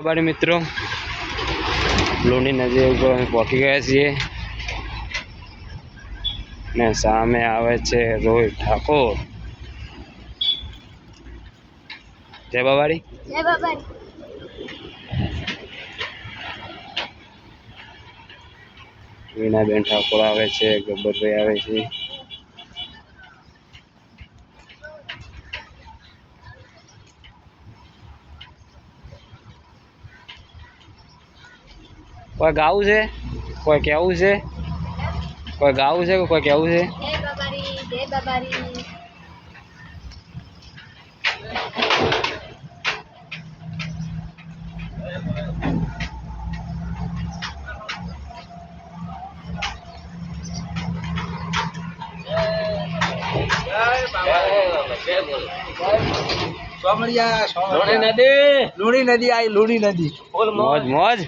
બાબારી મિત્રો લોની નદી ઉપર અમે પહોંચી ગયા છીએ. ને સામે આવે છે રોહિત ઠાકોર. જય બાબારી. જય બાબા વીણાબેન ઠાકોર આવે છે ગબ્બરભાઈ આવે છે. કોઈ ગાવું છે? કોઈ કેવું છે? કોઈ ગાવું છે કે કોઈ કેવું છે? જય બાબારી જય બાબારી. સોમળિયા નદી. લુણી નદી આવી લુણી નદી. મોજ મોજ.